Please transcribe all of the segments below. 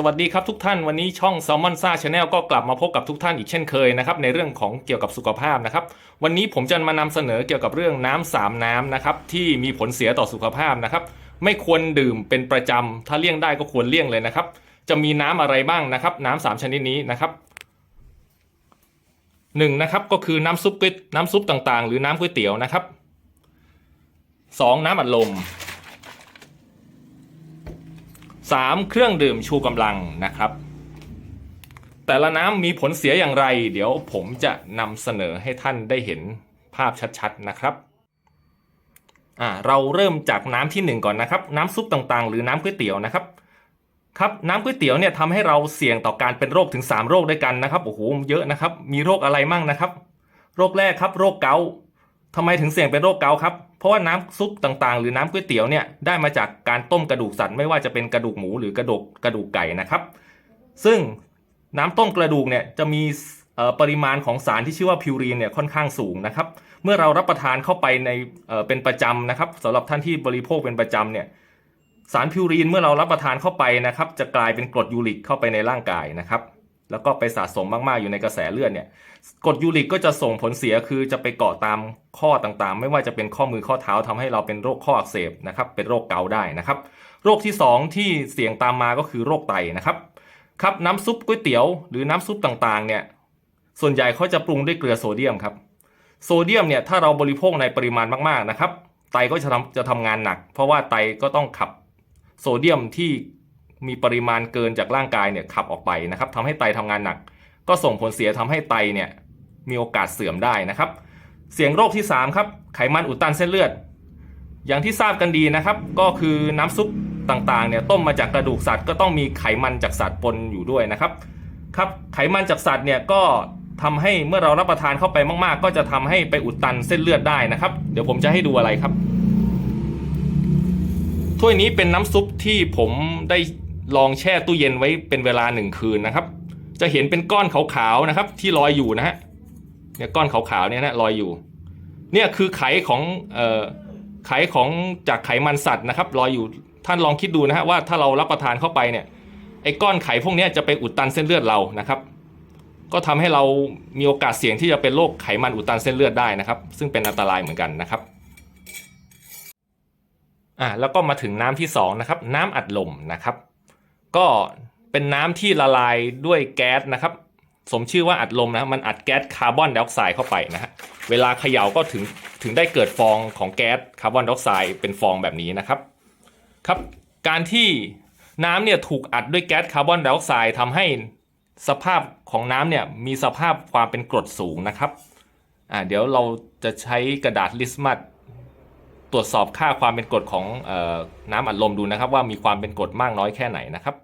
สวัสดีครับทุกท่านวันนี้ช่อง s ซ l m o n s a Channel ก็กลับมาพบกับทุกท่านอีกเช่นเคยนะครับในเรื่องของเกี่ยวกับสุขภาพนะครับวันนี้ผมจะมานำเสนอเกี่ยวกับเรื่องน้ำสามน้ำนะครับที่มีผลเสียต่อสุขภาพนะครับไม่ควรดื่มเป็นประจำถ้าเลี่ยงได้ก็ควรเลี่ยงเลยนะครับ จะมีน้ำอะไรบ้างนะครับ น้ำสามชนิดนี้นะครับหนึ่งนะครับก็คือน้ำซุปก๋วยน้ำซุปต่างๆ หรือน้ำก๋วยเตี๋ยวนะครับสองน้ำอัดลม 3. เครื่องดื่มชูกำลังนะครับ แต่ละน้ำมีผลเสียอย่างไร เดี๋ยวผมจะนำเสนอให้ท่านได้เห็นภาพชัดๆนะครับอ่าเราเริ่มจากน้ำที่ 1 ก่อนนะครับ น้ำซุปต่างๆ หรือน้ำก๋วยเตี๋ยวนะครับครับน้ำก๋วยเตี๋ยวเนี่ยทำให้เราเสี่ยงต่อการเป็นโรคถึง 3 โรคด้วยกันนะครับโอ้โหเยอะนะครับ มีโรคอะไรมั่งนะครับ โรคแรกครับ โรคเกาต์ทำไมถึงเสี่ยงเป็นโรคเกาต์ครับ เพราะว่าน้ำซุปต่างๆ หรือน้ำก๋วยเตี๋ยวเนี่ยได้มาจากการต้มกระดูกสัตว์ไม่ว่าจะเป็นกระดูกหมูหรือกระดูกกระดูกไก่นะครับ ซึ่งน้ำต้มกระดูกเนี่ยจะมีปริมาณของสารที่ชื่อว่าพิวรีนเนี่ยค่อนข้างสูงนะครับ เมื่อเรารับประทานเข้าไปในเเป็นประจำนะครับสำหรับท่านที่บริโภคเป็นประจำเนี่ยสารพิวรีนเมื่อเรารับประทานเข้าไปนะครับ จะกลายเป็นกรดยูริกเข้าไปในร่างกายนะครับ แล้วก็ไปสะสมมากๆอยู่ในกระแสเลือดเนี่ยกรดยูริกก็จะส่งผลเสียคือจะไปเกาะตามข้อต่างๆ ไม่ว่าจะเป็นข้อมือข้อเท้าทำให้เราเป็นโรคข้ออักเสบนะครับเป็นโรคเกาต์ได้นะครับโรคที่ 2 ที่เสี่ยงตามมาก็คือโรคไตนะครับครับน้ำซุปก๋วยเตี๋ยวหรือน้ำซุปต่างๆเนี่ยส่วนใหญ่เขาจะปรุงด้วยเกลือโซเดียมครับโซเดียมเนี่ยถ้าเราบริโภคในปริมาณมากๆนะครับไตก็จะทำจะทำงานหนัก เพราะว่าไตก็ต้องขับโซเดียมที่ มีปริมาณเกินจากร่างกายเนี่ยขับออกไปนะครับทำให้ไตทำงานหนัก ก็ส่งผลเสียทำให้ไตเนี่ยมีโอกาสเสื่อมได้นะครับ เสี่ยงโรคที่3ครับไขมันอุดตันเส้นเลือด อย่างที่ทราบกันดีนะครับ ก็คือน้ำซุปต่างๆเนี่ยต้มมาจากกระดูกสัตว์ก็ต้องมีไขมันจากสัตว์ปนอยู่ด้วยนะครับครับไขมันจากสัตว์เนี่ยก็ทำให้เมื่อเรารับประทานเข้าไปมาก ๆ ก็จะทำให้ไปอุดตันเส้นเลือดได้นะครับ เดี๋ยวผมจะให้ดูอะไรครับถ้วยนี้เป็นน้ำซุปที่ผมได้ ลองแช่ตู้เย็นไว้เป็นเวลาหนึ่งคืนนะครับ จะเห็นเป็นก้อนขาวๆนะครับ ที่ลอยอยู่นะฮะเนี่ยก้อนขาวๆเนี่ยนะลอยอยู่ เนี่ยคือไขของเอ่อไขของจากไขมันสัตว์นะครับลอยอยู่ท่านลองคิดดูนะฮะว่าถ้าเรารับประทานเข้าไปเนี่ยไอ้ก้อนไขพวกนี้จะไปอุดตันเส้นเลือดเรานะครับ ก็ทำให้เรามีโอกาสเสี่ยงที่จะเป็นโรคไขมันอุดตันเส้นเลือดได้นะครับ ซึ่งเป็นอันตรายเหมือนกันนะครับอ่าแล้วก็มาถึงน้ำที่สองนะครับน้ำอัดลมนะครับ ก็เป็นน้ำที่ละลายด้วยแก๊สนะครับ สมชื่อว่าอัดลมนะมันอัดแก๊สคาร์บอนไดออกไซด์เข้าไปนะฮะเวลาเขย่าก็ถึงถึงได้เกิดฟองของแก๊สคาร์บอนไดออกไซด์เป็นฟองแบบนี้นะครับครับการที่น้ำเนี่ยถูกอัดด้วยแก๊สคาร์บอนไดออกไซด์ทำให้สภาพของน้ำเนี่ยมีสภาพความเป็นกรดสูงนะครับอ่าเดี๋ยวเราจะใช้กระดาษลิสมัส ตรวจสอบค่าความเป็นกรดของออน้ำอัดลมดูนะครับ ว่ามีความเป็นกรดมากน้อยแค่ไหนนะครับ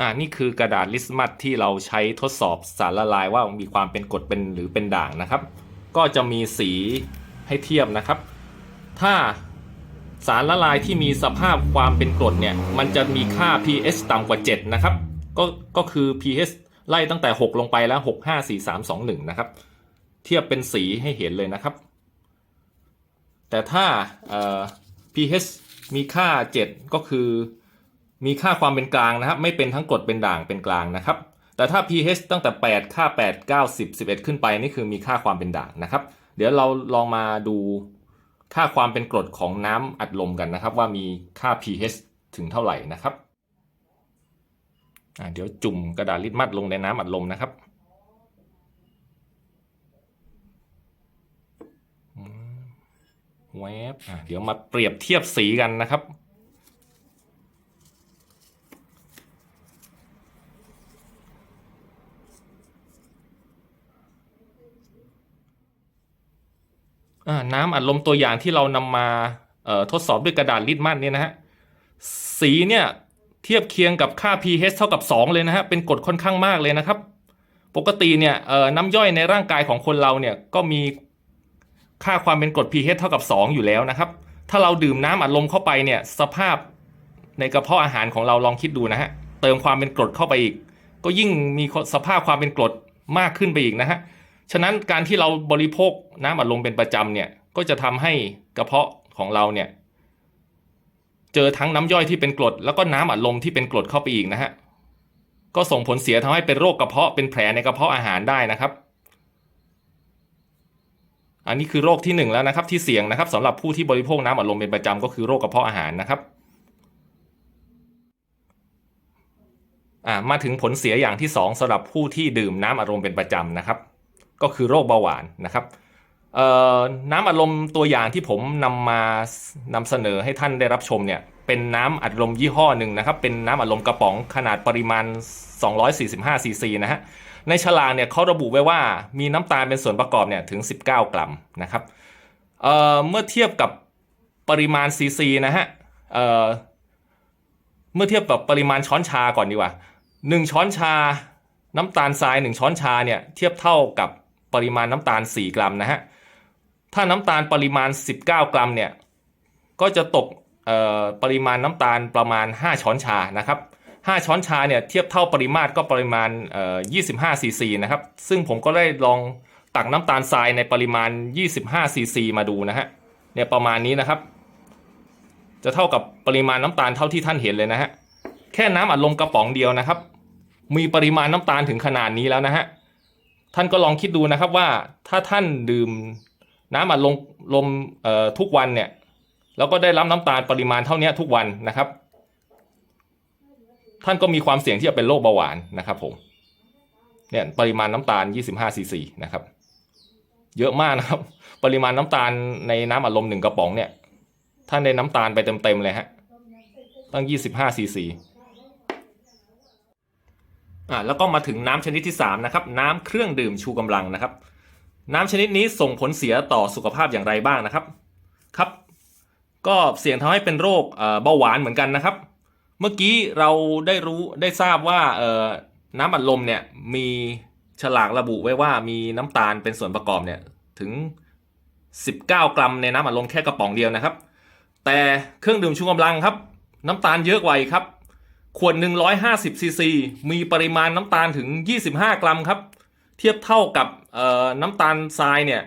อ่านี่คือกระดาษลิสมัสที่เราใช้ทดสอบสารละลายว่ามีความเป็นกรดเป็นหรือเป็นด่างนะครับ ก็จะมีสีให้เทียบนะครับ ถ้าสารละลายที่มีสภาพความเป็นกรดเนี่ยมันจะมีค่า pH ต่ำกว่า 7 นะครับ ก็ก็คือ pH ไล่ตั้งแต่ 6 ลงไปแล้ว 6 5 4 3 2 1 นะครับ เทียบเป็นสีให้เห็นเลยนะครับ แต่ถ้า pH มีค่า 7 ก็คือมีค่าความเป็นกลางนะครับ ไม่เป็นทั้งกรดเป็นด่างเป็นกลางนะครับ แต่ถ้า pH ตั้งแต่ 8 ค่า 8 9 10 11 ขึ้นไปนี่คือมีค่าความเป็นด่างนะครับ เดี๋ยวเราลองมาดูค่าความเป็นกรดของน้ำอัดลมกันนะครับ ว่ามีค่า pH ถึงเท่าไหร่นะครับเดี๋ยวจุ่มกระดาษลิตมัสลงในน้ำอัดลมนะครับอืม แวบเดี๋ยวมาเปรียบเทียบสีกันนะครับ น้ำอัดลมตัวอย่างที่เรานำมาทดสอบด้วยกระดาษลิตมัสเนี่ยนะฮะ สีเนี่ย เทียบเคียงกับค่า pH เท่ากับ 2 เลยนะฮะ เป็นกรดค่อนข้างมากเลยนะครับ ปกติเนี่ยน้ำย่อยในร่างกายของคนเราเนี่ยก็มี ค่าความเป็นกรด pH เท่ากับ 2 อยู่แล้วนะครับ ถ้าเราดื่มน้ำอัดลมเข้าไปเนี่ยสภาพในกระเพาะอาหารของเราลองคิดดูนะฮะเติมความเป็นกรดเข้าไปอีก ก็ยิ่งมีสภาพความเป็นกรดมากขึ้นไปอีกนะฮะฉะนั้นการที่เราบริโภคน้ำอัดลมเป็นประจำเนี่ยก็จะทำให้กระเพาะของเราเนี่ยเจอทั้งน้ำย่อยที่เป็นกรด แล้วก็น้ำอัดลมที่เป็นกรดเข้าไปอีกนะฮะก็ส่งผลเสียทำให้เป็นโรคกระเพาะเป็นแผลในกระเพาะอาหารได้นะครับ อันนี้คือโรคที่หนึ่งแล้วนะครับที่เสี่ยงนะครับสำหรับผู้ที่บริโภคน้ำอัดลมเป็นประจำก็คือโรคกระเพาะอาหารนะครับอ่ามาถึงผลเสียอย่างที่สองสำหรับผู้ที่ดื่มน้ำอัดลมเป็นประจำนะครับ ก็คือโรคเบาหวานนะครับเอ่อน้ำอัดลมตัวอย่างที่ผมนำมานำเสนอให้ท่านได้รับชมเนี่ยเป็นน้ำอัดลมยี่ห้อหนึ่งนะครับ เป็นน้ำอัดลมกระป๋องขนาดปริมาณ 245ซีซีนะฮะ ในฉลากเนี่ยเขาระบุไว้ว่ามีน้ำตาลเป็นส่วนประกอบเนี่ยถึง 19 กรัมนะครับเเมื่อเทียบกับปริมาณซีซีนะฮะเเมื่อเทียบกับปริมาณช้อนชาก่อนดีกว่าหนึ่งช้อนชา น้ำตาลทรายหนึ่งช้อนชาเนี่ยเทียบเท่ากับปริมาณน้ำตาล 4 กรัมนะฮะถ้าน้ำตาลปริมาณ 19 กรัมเนี่ยก็จะตกปริมาณน้ำตาลประมาณ 5 ช้อนชานะครับ 5 ช้อนชาเนี่ยเทียบเท่าปริมาตรก็ปริมาณเอ่อ25ซีซีนะครับ ซึ่งผมก็ได้ลองตักน้ำตาลทรายในปริมาณ 25ซีซีมาดูนะฮะเนี่ยประมาณนี้นะครับ จะเท่ากับปริมาณน้ำตาลเท่าที่ท่านเห็นเลยนะฮะแค่น้ำอัดลมกระป๋องเดียวนะครับ มีปริมาณน้ำตาลถึงขนาดนี้แล้วนะฮะท่านก็ลองคิดดูนะครับว่าถ้าท่านดื่มน้ำอัดลมลมทุกวันเนี่ยแล้วก็ได้รับน้ำตาลปริมาณเท่านี้ทุกวันนะครับ ท่านก็มีความเสี่ยงที่จะเป็นโรคเบาหวานนะครับผมเนี่ยปริมาณน้ำตาล 25ซีซีนะครับ เยอะมากนะครับ ปริมาณน้ำตาลในน้ำอัดลมหนึ่งกระป๋องเนี่ยท่านได้น้ำตาลไปเต็มๆเลยฮะตั้ง 25ซีซีอ่าแล้วก็มาถึงน้ำชนิดที่3นะครับน้ำเครื่องดื่มชูกำลังนะครับ น้ำชนิดนี้ส่งผลเสียต่อสุขภาพอย่างไรบ้างนะครับครับ ก็เสี่ยงทำให้เป็นโรคเบาหวานเหมือนกันนะครับ เมื่อกี้เราได้รู้ได้ทราบว่าเอ่อน้ำอัดลมเนี่ยมีฉลากระบุไว้ว่ามีน้ำตาลเป็นส่วนประกอบเนี่ยถึง 19 กรัมในน้ำอัดลมแค่กระป๋องเดียวนะครับ แต่เครื่องดื่มชูกำลังครับ น้ำตาลเยอะกว่าครับ ขวด 150ซีซีมีปริมาณน้ำตาลถึง 25 กรัมครับ เทียบเท่ากับน้ำตาลทรายเนี่ย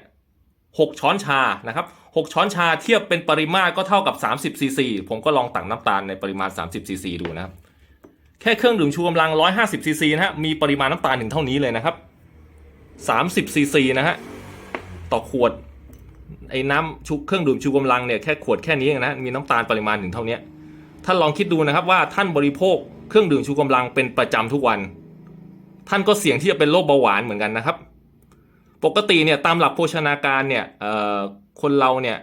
6ช้อนชานะครับ 6 ช้อนชาเทียบเป็นปริมาตรก็เท่ากับ 30ซีซีผมก็ลองตักน้ำตาลในปริมาณ 30ซีซีดูนะครับ แค่เครื่องดื่มชูกำลัง 150ซีซีนะฮะ มีปริมาณน้ำตาลถึงเท่านี้เลยนะครับ 30ซีซีนะฮะ ต่อขวด ไอ้น้ำชุเครื่องดื่มชูกำลังเนี่ยแค่ขวดแค่นี้เองนะ มีน้ำตาลปริมาณถึงเท่านี้ท่านลองคิดดูนะครับว่าท่านบริโภคเครื่องดื่มชูกำลังเป็นประจำทุกวัน ท่านก็เสี่ยงที่จะเป็นโรคเบาหวานเหมือนกันนะครับ ปกติเนี่ยตามหลักโภชนาการเนี่ยคนเราเนี่ย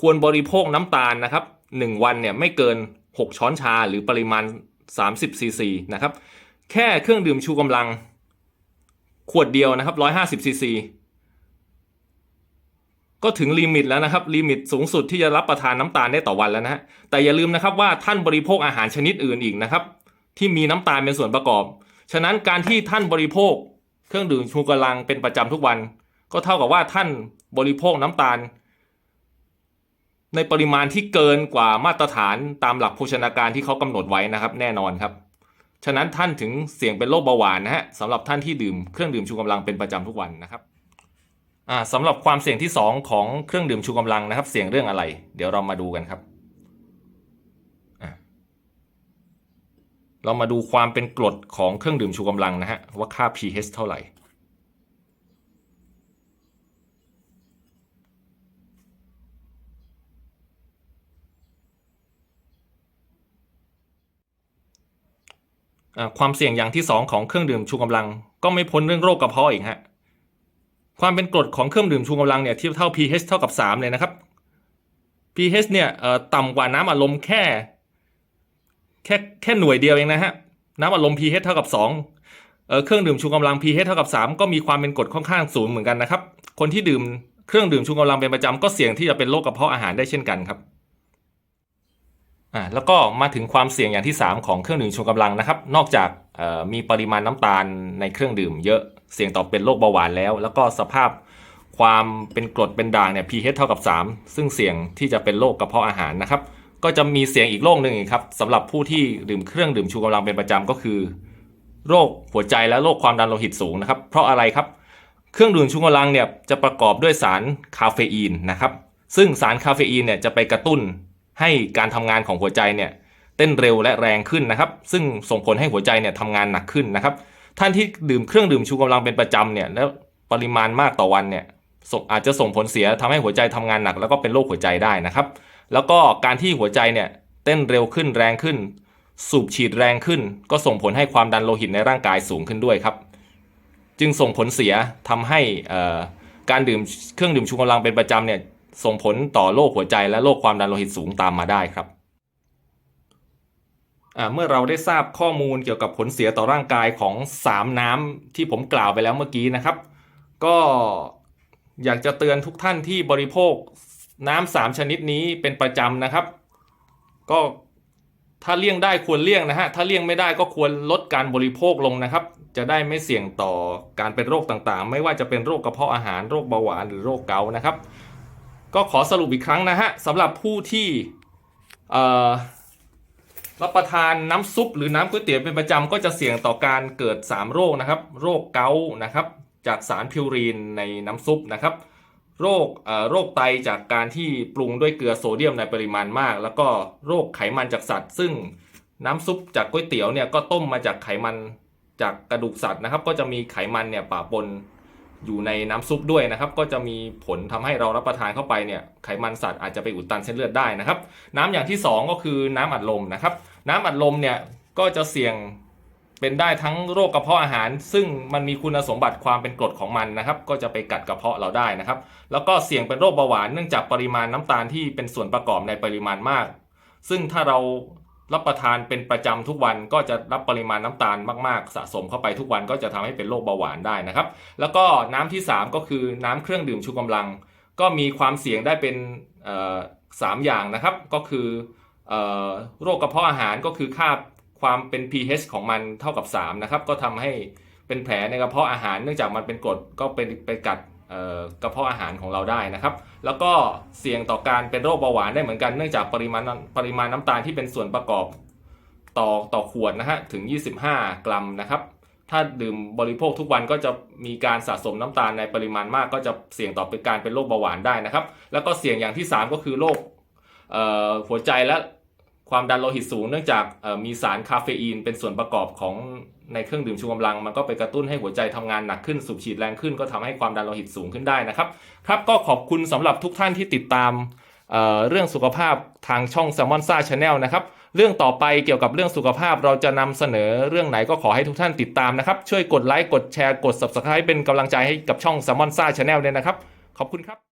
ควรบริโภคน้ำตาลนะครับหนึ่งวันเนี่ยไม่เกิน 6 ช้อนชาหรือปริมาณ 30ซีซีนะครับ แค่เครื่องดื่มชูกำลัง ขวดเดียวนะครับ 150ซีซีก็ถึงลิมิตแล้วนะครับลิมิตสูงสุดที่จะรับประทานน้ำตาลได้ต่อวันแล้วนะฮะแต่อย่าลืมนะครับว่าท่านบริโภคอาหารชนิดอื่นอีกนะครับ ที่มีน้ำตาลเป็นส่วนประกอบ ฉะนั้นการที่ท่านบริโภค เครื่องดื่มชูกำลังเป็นประจำทุกวัน ก็เท่ากับว่าท่านบริโภคน้ำตาล ในปริมาณที่เกินกว่ามาตรฐานตามหลักโภชนาการที่เขากำหนดไว้นะครับ แน่นอนครับ ฉะนั้นท่านถึงเสี่ยงเป็นโรคเบาหวานนะฮะสำหรับท่านที่ดื่มเครื่องดื่มชูกำลังเป็นประจำทุกวันนะครับอ่าสำหรับความเสี่ยงที่ 2 ของเครื่องดื่มชูกำลังนะครับ เสี่ยงเรื่องอะไร เดี๋ยวเรามาดูกันครับอะ เรามาดูความเป็นกรดของเครื่องดื่มชูกำลังนะฮะ ว่าค่า pH เท่าไหร่ ความเสี่ยงอย่างที่ 2 ของเครื่องดื่มชูกำลัง ก็ไม่พ้นเรื่องโรคกระเพาะอีกฮะ ความเป็นกรดของเครื่องดื่มชูกำลังเนี่ยเทียบเท่า pH เท่ากับ 3 เลยนะครับ pH เนี่ยต่ำกว่าน้ำอัดลมแค่ แค่แค่หน่วยเดียวเองนะฮะ น้ำอัดลม pH เท่ากับ2เอ่อเครื่องดื่มชูกำลัง pH เท่ากับ 3 ก็มีความเป็นกรดค่อนข้างสูงเหมือนกันนะครับ คนที่ดื่มเครื่องดื่มชูกำลังเป็นประจำก็เสี่ยงที่จะเป็นโรคกระเพาะอาหารได้เช่นกันครับอ่าแล้วก็มาถึงความเสี่ยงอย่างที่ 3 ของเครื่องดื่มชูกำลังนะครับ นอกจากมีปริมาณน้ำตาลในเครื่องดื่ม เยอะเสี่ยงต่อเป็นโรคเบาหวานแล้ว แล้วก็สภาพความเป็นกรดเป็นด่างเนี่ย pH เท่ากับ 3 ซึ่งเสี่ยงที่จะเป็นโรคกระเพาะอาหารนะครับ ก็จะมีเสียงอีกโรคหนึ่งครับสำหรับผู้ที่ดื่มเครื่องดื่มชูกำลังเป็นประจำก็คือ โรคหัวใจและโรคความดันโลหิตสูงนะครับ เพราะอะไรครับ เครื่องดื่มชูกำลังเนี่ยจะประกอบด้วยสารคาเฟอีนนะครับ ซึ่งสารคาเฟอีนเนี่ยจะไปกระตุ้นให้การทำงานของหัวใจเนี่ยเต้นเร็วและแรงขึ้นนะครับ ซึ่งส่งผลให้หัวใจเนี่ยทำงานหนักขึ้นนะครับ ท่านที่ดื่มเครื่องดื่มชูกำลังเป็นประจำเนี่ยแล้วปริมาณมากต่อวันเนี่ยอาจจะส่งผลเสียทำให้หัวใจทำงานหนัก แล้วก็เป็นโรคหัวใจได้นะครับ แล้วก็การที่หัวใจเนี่ยเต้นเร็วขึ้นแรงขึ้น สูบฉีดแรงขึ้น ก็ส่งผลให้ความดันโลหิตในร่างกายสูงขึ้นด้วยครับ จึงส่งผลเสียทำให้การดื่มเครื่องดื่มชูกำลังเป็นประจำเนี่ยส่งผลต่อโรคหัวใจและโรคความดันโลหิตสูงตามมาได้ครับเมื่อเราได้ทราบข้อมูลเกี่ยวกับผลเสียต่อร่างกายของ 3 น้ำที่ผมกล่าวไปแล้วเมื่อกี้นะครับ ก็อยากจะเตือนทุกท่านที่บริโภค น้ำสามชนิดนี้เป็นประจำนะครับ ก็ถ้าเลี่ยงได้ควรเลี่ยงนะฮะ ถ้าเลี่ยงไม่ได้ก็ควรลดการบริโภคลงนะครับ จะได้ไม่เสี่ยงต่อการเป็นโรคต่างๆ ไม่ว่าจะเป็นโรคกระเพาะอาหารโรคเบาหวานหรือโรคเกาต์นะครับ ก็ขอสรุปอีกครั้งนะฮะสำหรับผู้ที่รับประทานน้ำซุปหรือน้ำก๋วยเตี๋ยวเป็นประจำก็จะเสี่ยงต่อการเกิด 3 โรคนะครับ โรคเกาต์นะครับ จากสารพิวรีนในน้ำซุปนะครับ โรคโรคไตจากการที่ปรุงด้วยเกลือโซเดียมในปริมาณมาก แล้วก็โรคไขมันจากสัตว์ ซึ่งน้ำซุปจากก๋วยเตี๋ยวเนี่ยก็ต้มมาจากไขมันจากกระดูกสัตว์นะครับ ก็จะมีไขมันเนี่ยปะปนอยู่ในน้ำซุปด้วยนะครับ ก็จะมีผลทำให้เรารับประทานเข้าไปเนี่ยไขมันสัตว์อาจจะไปอุดตันเส้นเลือดได้นะครับ น้ำอย่างที่สองก็คือน้ำอัดลมนะครับ น้ำอัดลมเนี่ยก็จะเสี่ยง เป็นได้ทั้งโรคกระเพาะอาหาร ซึ่งมันมีคุณสมบัติความเป็นกรดของมันนะครับ ก็จะไปกัดกระเพาะเราได้นะครับ แล้วก็เสี่ยงเป็นโรคเบาหวานเนื่องจากปริมาณน้ำตาลที่เป็นส่วนประกอบในปริมาณมาก ซึ่งถ้าเรารับประทานเป็นประจำทุกวันก็จะรับปริมาณน้ำตาลมากๆ สะสมเข้าไปทุกวันก็จะทำให้เป็นโรคเบาหวานได้นะครับ แล้วก็น้ำที่ 3 ก็คือน้ำเครื่องดื่มชูกำลัง ก็มีความเสี่ยงได้เป็นสามอย่างนะครับ ก็คือเอ่อโรคกระเพาะอาหารก็คือค่า ความเป็น pH ของมันเท่ากับ3นะครับก็ทำให้เป็นแผลในกระเพาะอาหารเนื่องจากมันเป็นกรดก็เป็นไปกัดกระเพาะอาหารของเราได้นะครับ แล้วก็เสี่ยงต่อการเป็นโรคเบาหวานได้เหมือนกันเนื่องจากปริมาณปริมาณน้ำตาลที่เป็นส่วนประกอบต่อต่อขวดนะฮะถึง 25 กรัมนะครับ ถ้าดื่มบริโภคทุกวันก็จะมีการสะสมน้ำตาลในปริมาณมาก ก็จะเสี่ยงต่อเป็นการเป็นโรคเบาหวานได้นะครับ แล้วก็เสี่ยงอย่างที่ 3 ก็คือโรคหัวใจและ ความดันโลหิตสูงเนื่องจากมีสารคาเฟอีนเป็นส่วนประกอบของในเครื่องดื่มชูกำลัง มันก็ไปกระตุ้นให้หัวใจทำงานหนักขึ้นสูบฉีดแรงขึ้น ก็ทำให้ความดันโลหิตสูงขึ้นได้นะครับ ครับก็ขอบคุณสำหรับทุกท่านที่ติดตามเเรื่องสุขภาพทางช่อง s ซ l m o n s a Channel นะครับ เรื่องต่อไปเกี่ยวกับเรื่องสุขภาพเราจะนำเสนอเรื่องไหนก็ขอให้ทุกท่านติดตามนะครับ ช่วยกดไลค์กดแชร์กด Subscribe เป็นกำลังใจให้กับช่อง s ซ l m o n s a Channel ด้วยนะครับ ขอบคุณครับ